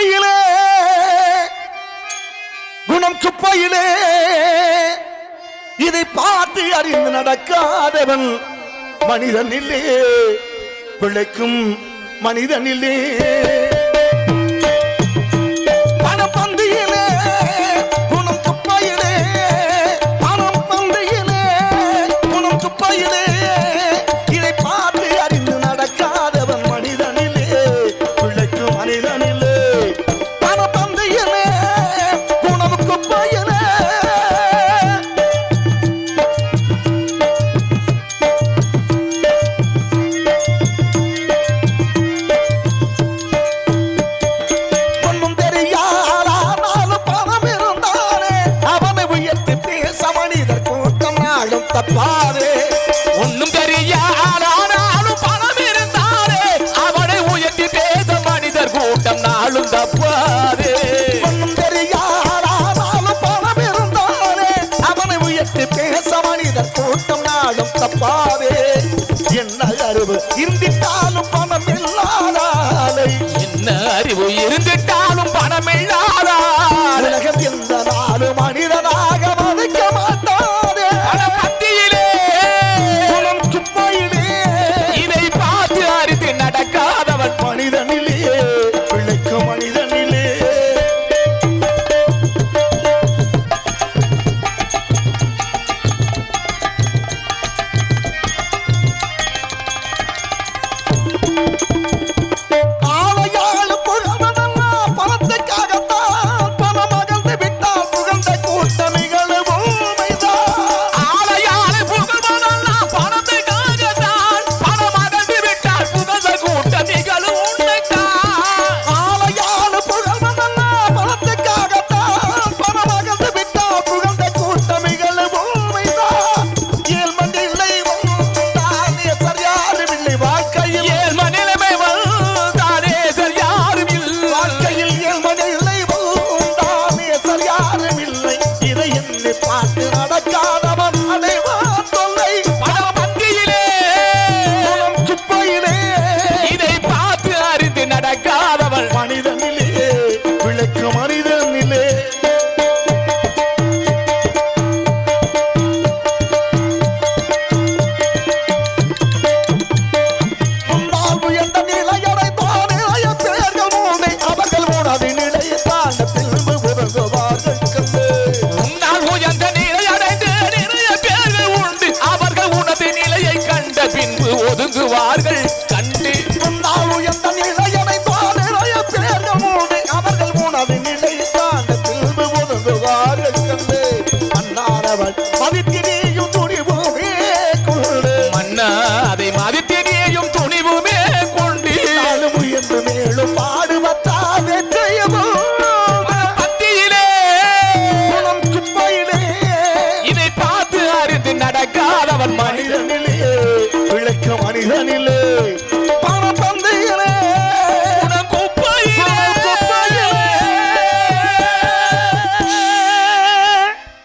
பந்தியிலே குணம் குப்பையிலே இதை பார்த்து அறிந்து நடக்காதவன் மனிதனில்லே பிழைக்கும் மனிதனில்லே. நாளும் தப்பாதே. ஒண்ணும் தெரியாதானாலும் பணம் இருந்தாரே அவனை உயர்த்தி பேச மனிதர் கூட்டம் நாளும் தப்பாதே. ஒன்றும் தெரியாதானாலும் பணம் இருந்தாரே அவனை உயர்த்தி பேச மனிதர் கூட்டம் நாளும் தப்பாதே. என்ன அறிவு இருந்திட்டாலும் பணம் ஒதுங்குவார்கள். கண்டு. நான் உயர்ந்த நிலையனை நிறைய பேர் மூடு அவர்கள் உணவு நிலை தாண்ட திரும்ப ஒதுங்குவார்கள் கண்டு. மன்னாரவன் மதித்தினேயும் துணிவுமே கொண்டு. மன்னா அதை மதித்தினேயும் துணிவுமே கொண்டு. நாளும் உயர்ந்து மேலும் நடக்காதவன் மனிதனில்